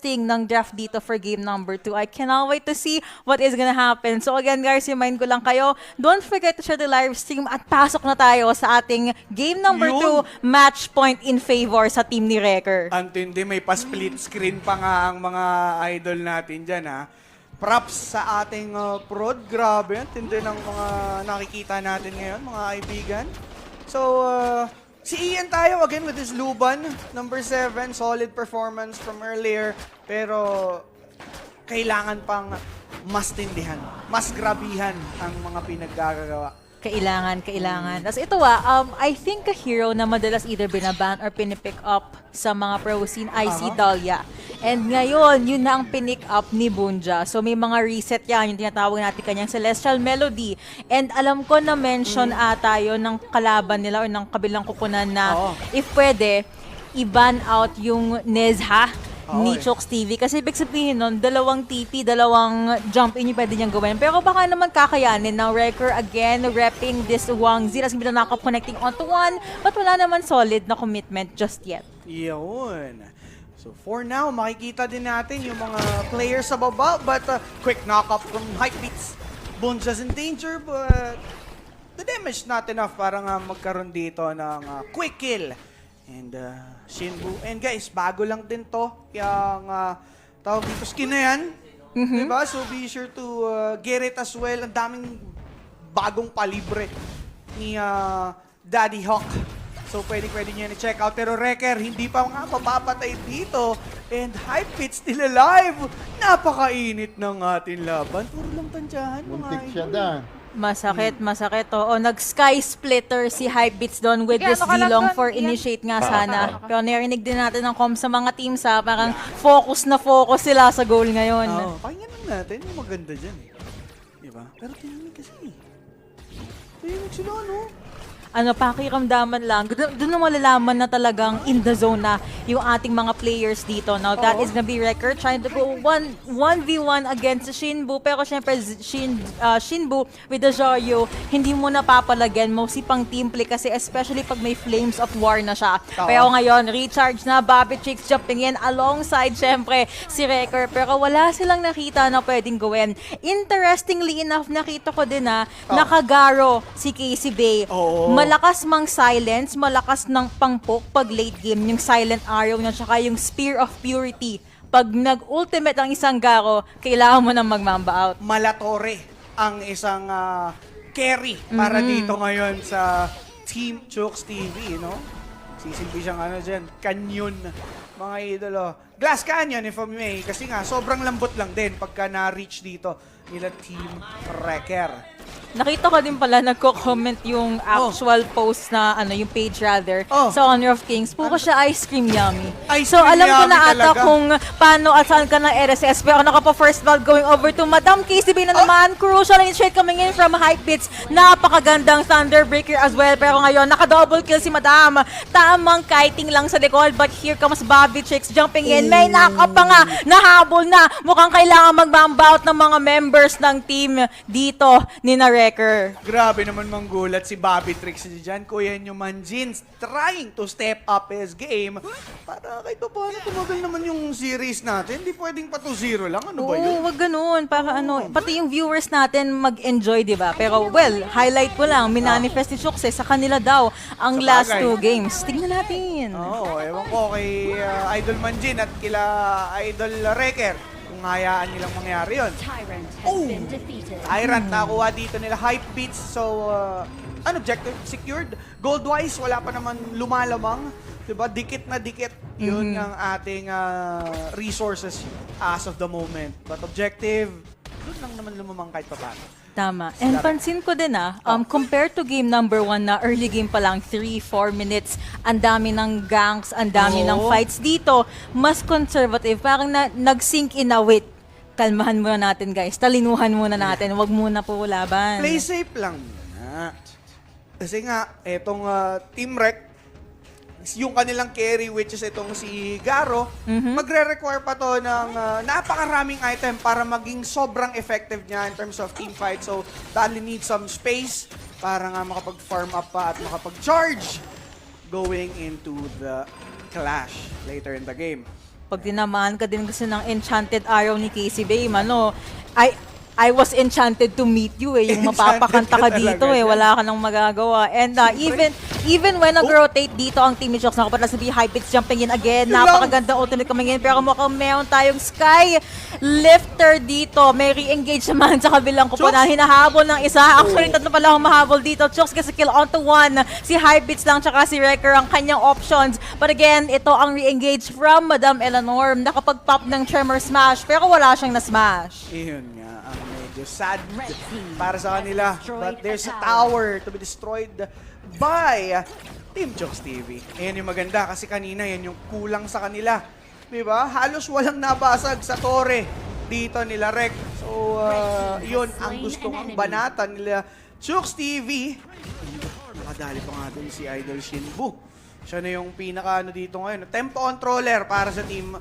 interesting ng draft dito for game number 2. I cannot wait to see what is gonna happen. So again guys, remind ko lang kayo, don't forget to share the live stream at pasok na tayo sa ating game number Yun. 2 match point in favor sa team ni Wrecker. Antindi, may pa-split screen pa nga ang mga idol natin dyan, ha? Props sa ating uh, prod. Grabe, ang tindi ng mga nakikita natin ngayon, mga kaibigan. So, uh, si Ian tayo again with his Luban, number 7. Solid performance from earlier. Pero, kailangan pang mas tindihan, mas grabihan ang mga pinaggagawa. Kailangan, kailangan. Tapos ito ah, um, I think a hero na madalas either binaban or pinipick up sa mga pro scene si Aha. Dahlia. And ngayon, yun na ang pinick up ni Bunja. So may mga reset yan, yung tinatawag natin kanyang Celestial Melody. And alam ko na mention ata yun ng kalaban nila or ng kabilang kukunan na Oo. if pwede, i-ban out yung Nezha ni. Chooks TV. Kasi ibig sabihin nun, dalawang TP, dalawang jump in yung pwede niyang gawin. Pero baka naman kakayanin ng Wrecker again, repping this Wang Z. Tapos bila nakap connecting onto one. But wala naman solid na commitment just yet. Yun. So for now, makikita din natin yung mga players sa baba. But uh, quick knock-up from Hypebeats. Bunja's in danger, but the damage not enough para nga magkaroon dito ng uh, quick kill. And uh, Shinbu. And guys, bago lang din to. Yung uh, tawag dito, skin na yan. Diba? So be sure to uh, get it as well. Ang daming bagong palibre ni uh, Daddy Hawk. So pwede pwede niya i-check out. Pero Wrecker, hindi pa nga mapapatay dito. And Hypebeats still alive. Napakainit ng ating laban. Puro lang tansyahan mga Muntik siya idol. Masakit, masakit. Oo, nag-sky splitter si Hypebeats doon with Sige, this ano ka lang Zilong doon, for Ian? initiate nga sana. Pero narinig din natin ng com sa mga teams ha. Parang focus na focus sila sa goal ngayon. Oo, pakinggan lang natin. Yung maganda dyan eh. Diba? Pero tingnan kasi. Tingnan sila ano. Ano, pakiramdaman lang. Doon doon malalaman na talagang in the zone na yung ating mga players dito. Now, that Oo. is gonna be Wrecker trying to go 1, 1v1 against Shinbu. Pero syempre, Shin, uh, Shinbu with the Zoryo, hindi mo napapalagyan. Mostly pang team play kasi especially pag may flames of war na siya. Oo. Pero ngayon, recharge na, Bobby Chicks jumping in alongside syempre si Wrecker. Pero wala silang nakita na pwedeng gawin. Interestingly enough, nakita ko din na Oh. nakagaro si Casey Bay. Oo. Malakas mang silence, malakas ng pangpok pag late game, yung silent arrow niya, tsaka yung spear of purity. Pag nag-ultimate ang isang garo, kailangan mo nang magmamba out. Malatore ang isang ah, carry para dito ngayon sa Team Chooks TV, no? Sisilbi siyang ano dyan, canyon, mga idolo. Glass canyon, if I may, kasi nga, sobrang lambot lang din pagka na-reach dito nila Team Wrecker. Nakita ko din pala nagko-comment yung actual post na ano yung page rather Oh. sa Honor of Kings. Puro siya ice cream yummy. Ice so cream alam ko na ata talaga. kung paano at saan ka ng RSS pero naka pa first ball going over to Madam KCB na naman. Crucial initiate coming in from Hype Beats. Napakagandang Thunderbreaker as well pero ngayon naka-double kill si Madam. Tamang kiting lang sa likod but here comes Bobby Chicks jumping in. May knock-up pa nga. Nahabol na. Mukhang kailangan mag-bomb out ng mga members ng team dito ni na Wrecker. Grabe naman manggulat si Bobby Tricks dyan. Kuya nyo Manjins trying to step up his game para kahit pa paano tumagal naman yung series natin. Hindi pwedeng pa 2-0 lang. Ano ba Oo, yun? wag ganun. Para ano, pati yung viewers natin mag-enjoy, di ba? Pero, well, highlight ko lang, minanifest ni Chooks eh, sa kanila daw ang Sa last bagay. two games. Tingnan natin. Oo, ewan ko kay uh, Idol Manjin at kila Idol Wrecker kung hayaan nilang mangyari yun. Oh. Tyrant, nakuha dito nila hype beats. So, uh, an objective secured. Gold-wise, wala pa naman lumalamang. Diba? Dikit na dikit. Yun ang ating uh, resources as of the moment. But objective, doon lang naman lumamang kahit pa paano. Tama. And pansin ko din ah, um, compared to game number one na early game pa lang, 3-4 minutes, ang dami ng ganks, ang dami ng fights dito, mas conservative. Parang na, nag-sink in na, wait, kalmahan muna natin guys, talinuhan muna natin, wag muna po laban. Play safe lang muna. Kasi nga, etong uh, Team Rec, yung kanilang carry which is itong si Garo, magre-require pa to ng uh, napakaraming item para maging sobrang effective niya in terms of team fight. So, Dali need some space para nga makapag-farm up pa at makapag-charge going into the clash later in the game. pag dinamaan ka din kasi ng enchanted arrow ni Casey Bay, mano, I, I was enchanted to meet you eh. Yung mapapakanta ka dito eh. Wala ka nang magagawa. And uh, even even when nag-rotate dito ang Team Jokes, nakapatala sa high pitch jumping in again. Napakaganda ultimate coming in. Pero mukhang meron tayong Sky Lifter dito. May re-engage naman sa kabilang kupunan. Chooks? Hinahabol ng isa. Actually, tatlo pala humahabol dito. Chooks kasi kill onto one. Si high pitch lang tsaka si Wrecker ang kanyang options. But again, ito ang re-engage from Madam Eleanor. Nakapag-pop ng Tremor Smash pero wala siyang na-smash. Iyon nga ang medyo sad para sa kanila. But there's a tower to be destroyed by Team Jokes TV. Ayan yung maganda kasi kanina yan yung kulang sa kanila. Di ba? Halos walang nabasag sa tore dito nila Rek. So, uh, yun ang gustong ang banatan nila Jokes TV. Nakadali pa nga dun si Idol Shinbu. Siya na yung pinaka ano dito ngayon. Tempo controller para sa Team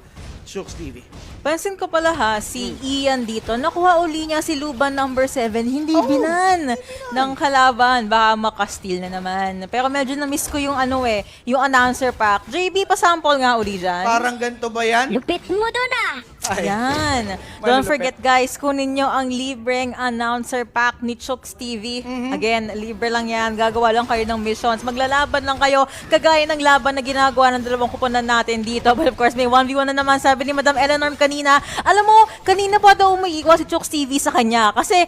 Jokes TV. Pansin ko pala ha, si Ian dito, nakuha uli niya si Luban number 7, hindi binan ng kalaban. Baka makastil na naman. Pero medyo na-miss ko yung ano eh, yung announcer pack. JB, pasample nga uli dyan. Parang ganito ba yan? Lupit mo doon ah! Ay. Yan. Don't forget guys, kunin nyo ang libreng announcer pack ni Chooks TV. Mm-hmm. Again, libre lang yan. Gagawa lang kayo ng missions. Maglalaban lang kayo kagaya ng laban na ginagawa ng dalawang kuponan natin dito. But of course, may 1v1 na naman sabi ni Madam Eleanor kanina. Alam mo, kanina pa daw umiiwas si Chooks TV sa kanya. Kasi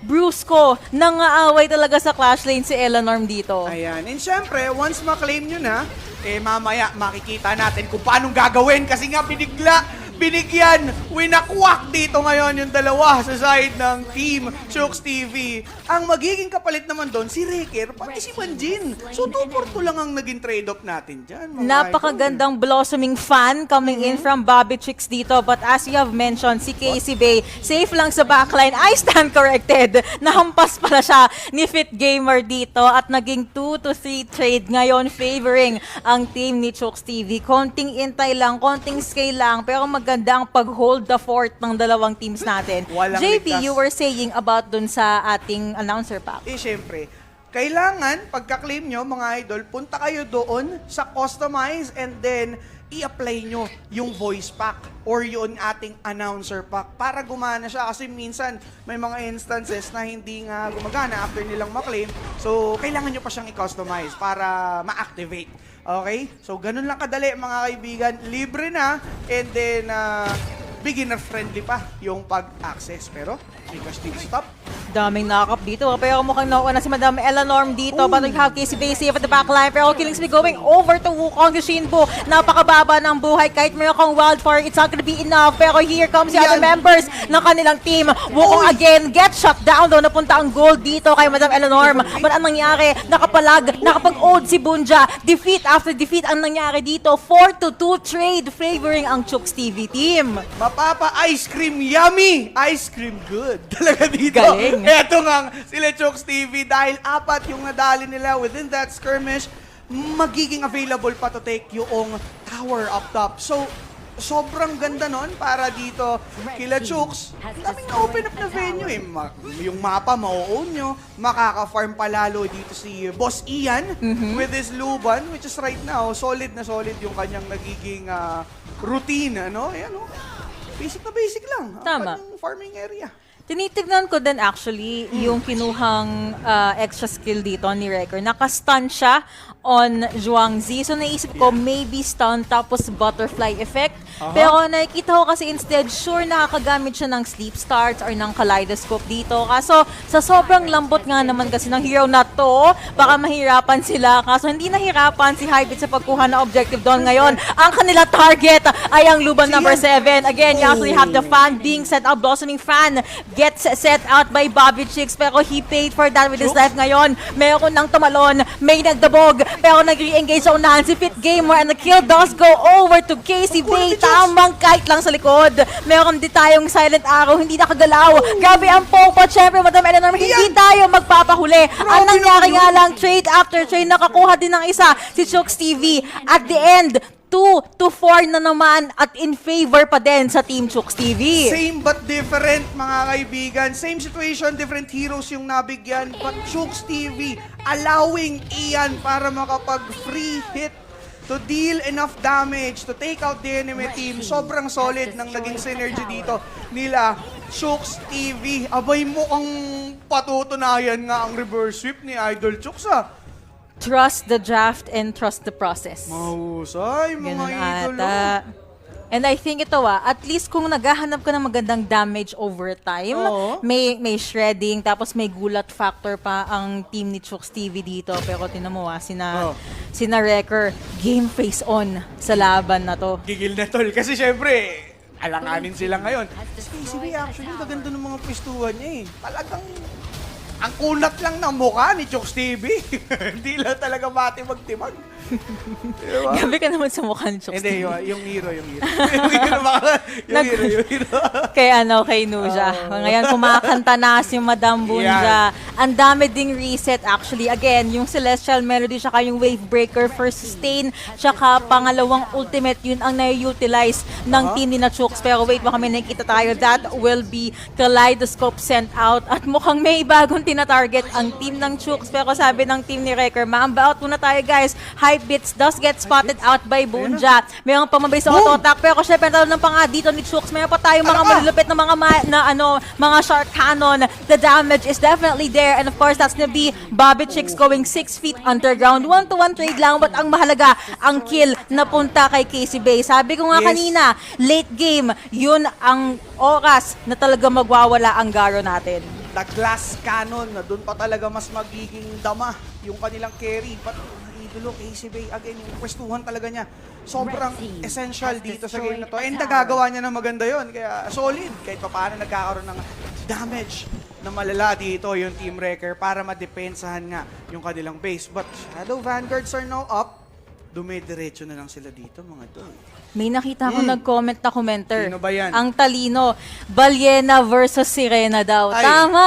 Bruce ko, nangaaway talaga sa clash lane si Eleanor dito. Ayan. And syempre, once ma-claim nyo na, eh mamaya makikita natin kung paano gagawin kasi nga binigla, binigyan, winakwak dito ngayon yung dalawa sa side ng team Chooks TV. Ang magiging kapalit naman doon, si Reker, pati si Manjin. So 2 for 2 lang ang naging trade-off natin dyan. mga Napakagandang blossoming fan coming in from Bobby Chicks dito. But as you have mentioned, si Casey Bay, safe lang sa backline. I stand corrected. Nahampas pala siya ni Fit Gamer dito at naging 2 to 3 trade ngayon favoring ang team ni Chooks TV. Konting intay lang, konting scale lang, pero maganda ang pag-hold the fort ng dalawang teams natin. Walang JP, ligtas. you were saying about dun sa ating announcer pack. Eh, syempre, kailangan, pagka-claim nyo, mga idol, punta kayo doon sa customize and then i-apply nyo yung voice pack or yung ating announcer pack para gumana siya. Kasi minsan, may mga instances na hindi nga gumagana after nilang ma-claim. So, kailangan nyo pa siyang i-customize para ma-activate. Okay? So, ganun lang kadali, mga kaibigan. Libre na and then, uh, beginner-friendly pa yung pag-access. Pero, dito stop. Daming nakakap dito. Pero mukhang nauna si Madam Eleanor dito. But we have Casey Bay safe at the back line. Pero Killings be going over to Wukong Shinbu. Napakababa ng buhay. Kahit meron kang wildfire, it's not gonna be enough. Pero here comes the other members ng kanilang team. Wukong again, get shut down daw. Napunta ang goal dito kay Madam Eleanor. But ang nangyari, nakapalag, nakapag-ode si Bunja. Defeat after defeat ang nangyari dito. 4 to 2 trade favoring ang Chooks TV team. Mapapa ice cream yummy! Ice cream good. Talaga dito. Galing. Eto nga sila Chokes TV dahil apat yung nadali nila within that skirmish magiging available pa to take yung tower up top. So, sobrang ganda nun para dito kila Chooks. Daming na-open up na venue eh. Ma- yung mapa ma-own nyo. Makaka-farm palalo dito si Boss Ian with his Luban which is right now solid na solid yung kanyang nagiging ah, routine. Ano? Ayan, oh. Basic na basic lang. Ang Tama. kanyang farming area. Tinitignan ko din actually yung kinuhang uh, extra skill dito ni Record. Naka-stun siya on Zhuangzi. So naisip ko maybe stun tapos butterfly effect. Pero nakikita ko kasi instead sure nakakagamit siya ng sleep starts or ng kaleidoscope dito. Kaso sa sobrang lambot nga naman kasi ng hero na to, baka mahirapan sila. Kaso hindi nahirapan si Hybrid sa pagkuha ng objective doon ngayon. Ang kanila target ay ang Luban number 7. Again, you actually have the fan being set out, blossoming fan gets set out by Bobby Chicks pero he paid for that with his life ngayon. Meron ng tumalon, may nagdabog, pero nag-re-engage sa unahan si Fit Gamer and the kill does go over to Casey Bay. Tamang kite lang sa likod. Meron din tayong silent arrow, hindi nakagalaw. Grabe ang popo. Siyempre, Madam Eleanor, hindi tayo magpapahuli. Ang nangyari nga lang, trade after trade, nakakuha din ng isa si Chooks TV. At the end, 2 to 4 na naman at in favor pa din sa Team Chooks TV. Same but different, mga kaibigan. Same situation, different heroes yung nabigyan. But Chooks TV allowing Ian para makapag-free hit to deal enough damage to take out the enemy team. Sobrang solid ng naging synergy dito nila. Chooks TV. Abay mo ang patutunayan nga ang reverse sweep ni Idol Chooks ah. Trust the draft and trust the process. Mahusay, mga Ganun idolo. ata. And I think ito ah, at least kung naghahanap ka ng magandang damage over time, Oo. may may shredding, tapos may gulat factor pa ang team ni Chooks TV dito. Pero tinan mo ah, sina, Oo. sina Wrecker, game face on sa laban na to. Gigil na tol. Kasi syempre, alanganin sila ngayon. KCB actually, kaganda ng mga pwestuhan niya eh. Talagang, ang kunat lang ng mukha ni Chooks TV. Hindi lang talaga mati magtimag. Diba? Gabi ka naman sa mukha ni Chooks Hindi, yung, yung hero, yung hero. yung hero, baka- yung Nag- hero, yung hero. kay ano, kay Nuja. Ngayon, kumakanta na si Madam Bunja. Ang dami ding reset actually. Again, yung Celestial Melody, tsaka yung Wave Breaker for sustain, tsaka pangalawang ultimate, yun ang na-utilize ng Aha. team ni na Chooks. Pero wait, baka may nakikita tayo. That will be Kaleidoscope sent out. At mukhang may bagong tinatarget ang team ng Chooks. Pero sabi ng team ni Wrecker, maamba out muna tayo guys. Hype Bits does get spotted out by Bunja. Mayroong pamabay sa Boom! auto-attack. Pero syempre, talo ng panga dito ni Chooks. Mayroon pa tayong mga Ano malulupit na mga ma- na ano, mga shark cannon. The damage is definitely there. And of course, that's gonna be Bobby Chicks going 6 feet underground. One-to-one trade lang. But ang mahalaga, ang kill na punta kay Casey Bay. Sabi ko nga Yes. kanina, late game, yun ang oras na talaga magwawala ang garo natin. The glass cannon na doon pa talaga mas magiging dama yung kanilang carry. But ang idolo, KCB, again, yung pwestuhan talaga niya. Sobrang essential dito sa game na to. And nagagawa niya ng maganda yon Kaya solid. Kahit pa paano nagkakaroon ng damage na malala dito yung Team Wrecker para madepensahan nga yung kanilang base. But Shadow Vanguards are now up. Dumidiretso na lang sila dito, mga tol. May nakita ko nag-comment na commenter. Hmm. Sino ba yan? Ang talino. Balyena versus Sirena daw. Ay. Tama!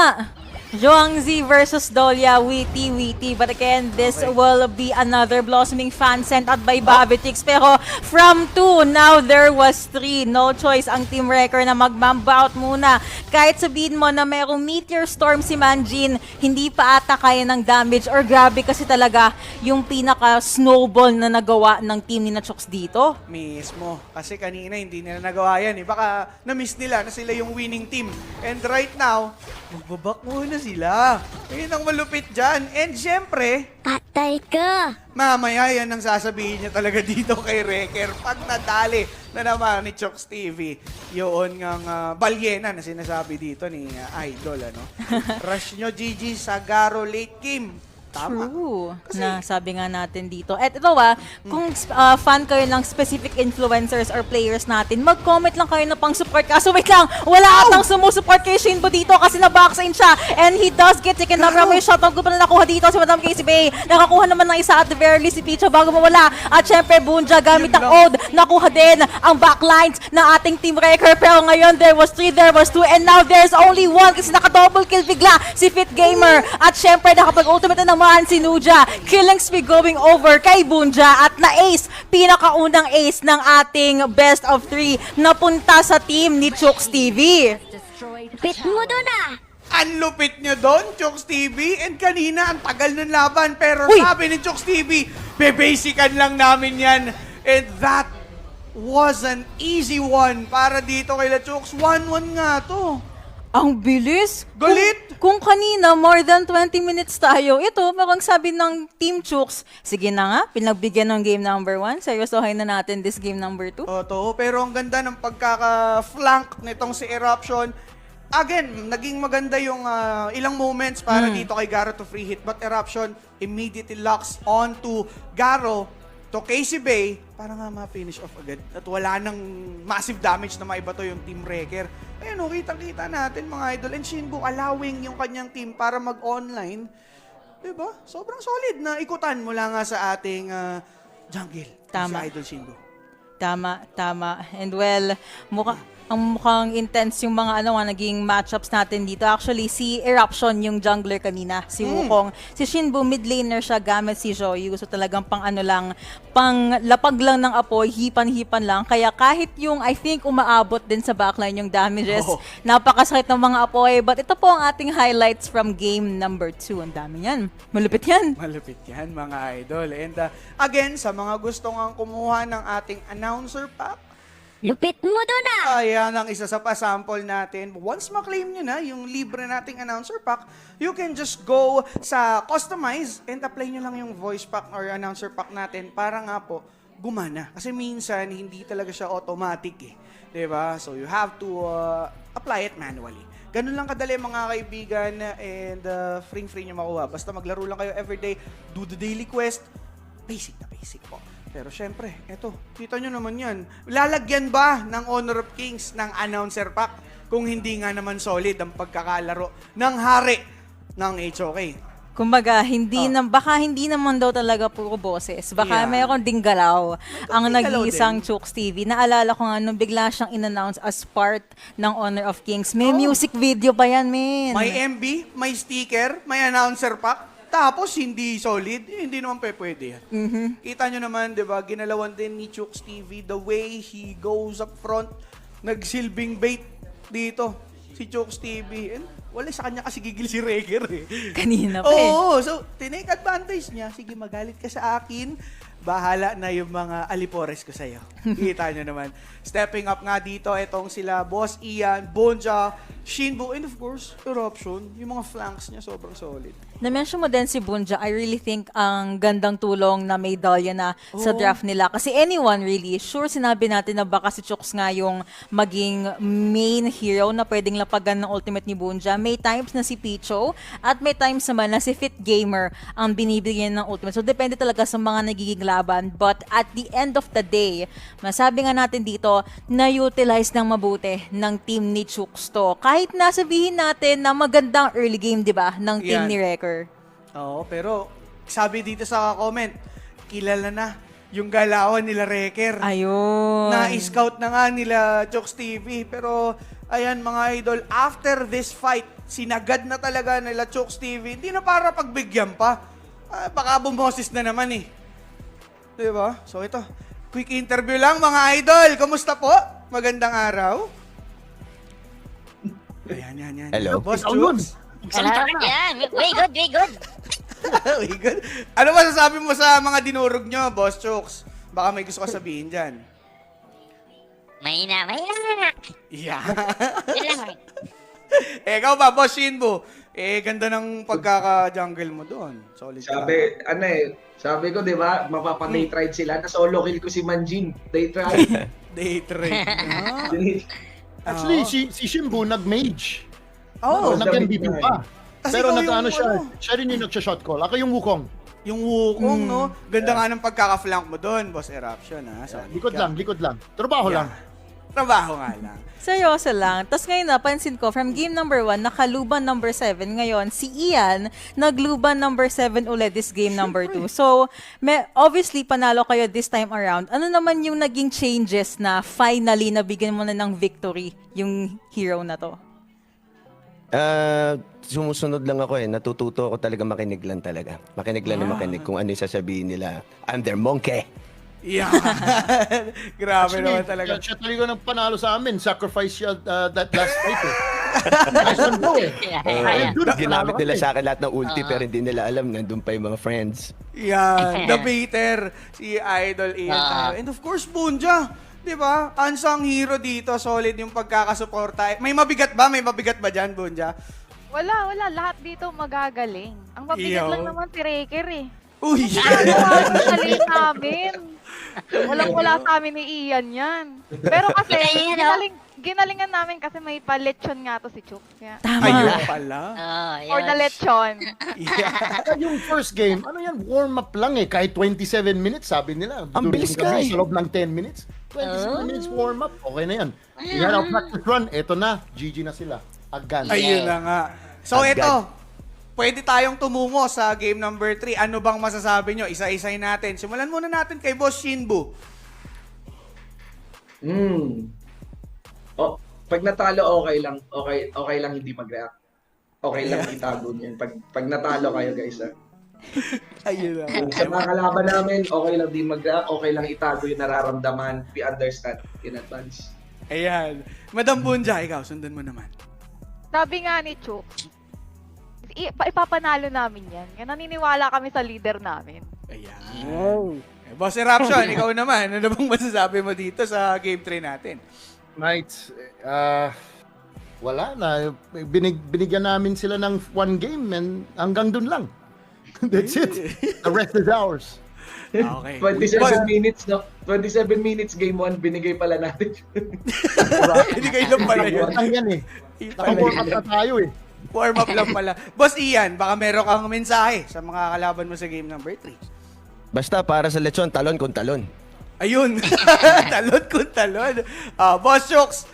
Zhuangzi versus Dolia, witty, witty. But again, this Okay. will be another blossoming fan sent out by Babitix. Pero from two, now there was three. No choice ang Team Wrecker na mag-mamba out muna. Kahit sabihin mo na merong meteor storm si Manjin, hindi pa ata kaya ng damage or grabe kasi talaga yung pinaka-snowball na nagawa ng team ni Nachooks dito. Mismo. Kasi kanina hindi nila nagawa yan eh. Baka na-miss nila na sila yung winning team. And right now, magbabak muna sila. Yun ang malupit dyan. And syempre, Patay ka! mamaya yan ang sasabihin niya talaga dito kay Reker. Pag nadali na naman ni Chooks TV, yun ngang uh, balyena na sinasabi dito ni uh, Idol. Ano? Rush nyo, Gigi, Sagaro, late game. Tama. True. Kasi- na sabi nga natin dito. At ito ah, kung uh, fan kayo ng specific influencers or players natin, mag-comment lang kayo na pang support. Kaso wait lang, wala atang sumusupport kay Shinbo dito kasi na-box in siya. And he does get taken down. Garo. May shoutout ko pa na nakuha dito si Madam Casey Bay. Nakakuha naman ng isa at the very least si Picho bago mawala. At syempre, Bunja gamit ang ode. Nakuha din ang backlines ng ating team record. Pero ngayon, there was three, there was two, and now there's only one kasi naka-double kill bigla si Fit Gamer. At syempre, nakapag-ultimate na naman si Nuja. Killing spree going over kay Bunja at na-ace, pinakaunang ace ng ating best of three na punta sa team ni Chooks TV. Pit mo doon ah! Ang lupit nyo doon, Chooks TV. And kanina, ang tagal ng laban. Pero Uy! sabi ni Chooks TV, bebasican lang namin yan. And that was an easy one para dito kay La Chooks. 1-1 nga to. Ang bilis. Galit! Kung, kung kanina, more than 20 minutes tayo, ito, parang sabi ng Team Chooks, sige na nga, pinagbigyan ng game number 1, seryosohin na natin this game number 2. O, to. Pero ang ganda ng pagkaka-flank nitong si Eruption. Again, naging maganda yung ah, ilang moments para dito kay Garo to free hit. But Eruption immediately locks on to Garo to Casey Bay para nga ma-finish off agad. At wala nang massive damage na maibato yung Team Wrecker. Ayun, oh, kitang-kita natin mga idol. And Shinbu allowing yung kanyang team para mag-online. Diba? Sobrang solid na ikutan mula nga sa ating ah, jungle. Tama. Si Idol Shinbu. Tama, tama. And well, mukha, ang mukhang intense yung mga ano naging matchups natin dito. Actually, si Eruption yung jungler kanina, si Wukong. Si Shinbu mid laner siya gamit si Joyu. So talagang pang ano lang, pang lapag lang ng apoy, hipan-hipan lang. Kaya kahit yung I think umaabot din sa backline yung damages, Oo. napakasakit ng mga apoy. But ito po ang ating highlights from game number 2. Ang dami yan. Malupit yan. Malupit yan mga idol. And uh, again, sa mga gustong ang kumuha ng ating announcer pack, Lupit mo doon ah! Ayan ang isa sa pa-sample natin. Once ma-claim nyo na yung libre nating announcer pack, you can just go sa customize and apply nyo lang yung voice pack or announcer pack natin para nga po gumana. Kasi minsan, hindi talaga siya automatic eh. ba? So you have to uh, apply it manually. Ganun lang kadali mga kaibigan and uh, free-free nyo makuha. Basta maglaro lang kayo everyday, do the daily quest, basic na basic po. Pero syempre, eto, kita nyo naman yan. Lalagyan ba ng Honor of Kings ng announcer pack kung hindi nga naman solid ang pagkakalaro ng hari ng HOK? Kumbaga, hindi Oh. na, baka hindi naman daw talaga puro boses. Baka Yeah. mayroon ding galaw ang ding galaw nag-iisang. Chooks TV. Naalala ko nga nung bigla siyang in-announce as part ng Honor of Kings. May music video pa yan, men. Oh. May MB, may sticker, may announcer pack, tapos hindi solid, eh, hindi naman pe pwede yan. Kita nyo naman, di ba, ginalawan din ni Chooks TV the way he goes up front, nagsilbing bait dito, si Chooks TV. And wala sa kanya kasi gigil si Reger eh. Kanina pa eh. Oo, so tinake advantage niya. Sige, magalit ka sa akin. Bahala na yung mga alipores ko sa'yo. Kita nyo naman. Stepping up nga dito, itong sila Boss Ian, Bonja, Shinbu, and of course, Eruption. Yung mga flanks niya sobrang solid. Na-mention mo din si Bunja, I really think ang gandang tulong na may Dahlia na sa Oo. draft nila. Kasi anyone really, sure sinabi natin na baka si Chooks nga yung maging main hero na pwedeng lapagan ng ultimate ni Bunja. May times na si Picho at may times naman na si Fit Gamer ang binibigyan ng ultimate. So depende talaga sa mga nagiging laban. But at the end of the day, masabi nga natin dito, na-utilize ng mabuti ng team ni Chooks to. Kahit nasabihin natin na magandang early game, di ba, ng team Yan. ni Wrecker. Oo, pero sabi dito sa comment, kilala na yung galawan nila Reker. Ayun. Na-scout na nga nila Chooks TV. Pero, ayan mga idol, after this fight, sinagad na talaga nila Chooks TV. Hindi na para pagbigyan pa. Ah, baka bumoses na naman eh. Di ba? So ito, quick interview lang mga idol. Kumusta po? Magandang araw. Ayan, yan, yan. Hello. Boss Ikaw yun. Chooks. Yan, way good, way good. Uy, good. Ano masasabi mo sa mga dinurog nyo, Boss Chooks? Baka may gusto ka sabihin dyan. Mahina, mahina. Yeah. Yun lang. eh, ikaw ba, Boss Shinbu? Eh, ganda ng pagkaka-jungle mo doon. Solid ka. Sabi, ano eh, sabi ko, di ba, mapapa-day sila. Na solo kill ko si Manjin. Day trade. Day trade. ah. Actually, si, si Shimbu nag-mage. Oh, Oh, nag-MVP pa. Kasi Pero nag-ano siya, ano. siya rin yung nagsha-shot call. Ako yung Wukong. yung Wukong, no? Ganda nga ng pagkaka-flank mo doon, Boss Eruption, ha? Solid Likod ka. lang, likod lang. Trabaho Yeah. lang. Trabaho nga lang. Seryoso lang. Tapos ngayon napansin ko, from game number 1, nakaluban number 7. Ngayon, si Ian, nagluban number 7 ulit this game number 2. So, may, obviously, panalo kayo this time around. Ano naman yung naging changes na finally nabigyan mo na ng victory yung hero na to? Ah, sumusunod lang ako eh. Natututo ako talaga makinig lang talaga. Makinig lang na makinig kung ano yung sasabihin nila. I'm their monkey. Yeah. Grabe naman talaga. Siya, siya talaga nang panalo sa amin. Sacrifice siya uh, that last fight eh. nice one bro eh. Dude, Ginamit nila kami. sa akin lahat ng ulti pero hindi nila alam nandun pa yung mga friends. Yan, the Peter, si Idol Ian tayo. And of course, Bunja. Di ba? Unsung hero dito, solid yung pagkakasuporta. May mabigat ba? May mabigat ba dyan, Bunja? Wala, wala. Lahat dito magagaling. Ang mabigat Iyaw. lang naman si Raker eh. Uy! Ano ang galing namin? Walang wala sa amin ni Ian yan. Pero kasi, no? ginaling, ginalingan namin kasi may pa-lechon nga to si Chuk. Kaya, Tama. Ayun pala. Oh, for the lechon. Yeah. Yung first game, ano yan, warm up lang eh. Kahit 27 minutes, sabi nila. Ang During bilis ka eh. Sa loob ng 10 minutes. 27 Oh. minutes warm up, okay na yan. We had our practice run, eto na, GG na sila. Agad. Ayun na nga. So Agad. ito, pwede tayong tumungo sa game number 3. Ano bang masasabi nyo? Isa-isay natin. Simulan muna natin kay Boss Shinbu. Hmm. oh, pag natalo okay lang, okay okay lang hindi mag-react. Okay lang itago niyan. Pag pag natalo kayo guys, ah. Ayun na. Kung sa mga kalaban namin, okay lang di mag-react, okay lang itago yung nararamdaman. We understand in advance. Ayan. Madam Bunja, ikaw, sundan mo naman. Sabi nga ni Chuk, ipapanalo namin yan. Yan, naniniwala kami sa leader namin. Ayan. Eh, Boss Eruption, ikaw naman. Ano bang masasabi mo dito sa game 3 natin? Knights, ah, wala na. Binig, binigyan namin sila ng one game and hanggang dun lang. That's it. The rest is ours. Okay. 27 Boss, minutes, no? 27 minutes game 1, binigay pala natin. Hindi kayo lang pala yun. Ang yan eh. Naka-warm up na tayo eh. Warm up lang pala. Boss Ian, baka meron kang mensahe sa mga kalaban mo sa game number 3. Basta para sa lechon, talon kung talon. Ayun. talon kung talon. Ah, Boss Chooks,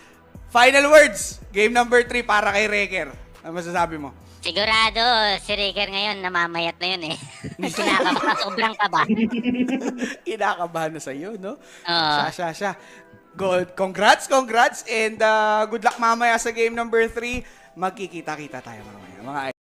final words. Game number 3 para kay Reker. Ano masasabi mo? Sigurado, si Ricker ngayon, namamayat na yun eh. Kinakaba, sobrang kaba. Kinakabahan na sa'yo, no? Oo. Siya, siya, siya. Good. Congrats, congrats. And uh, good luck mamaya sa game number 3. Magkikita-kita tayo mamaya. Mga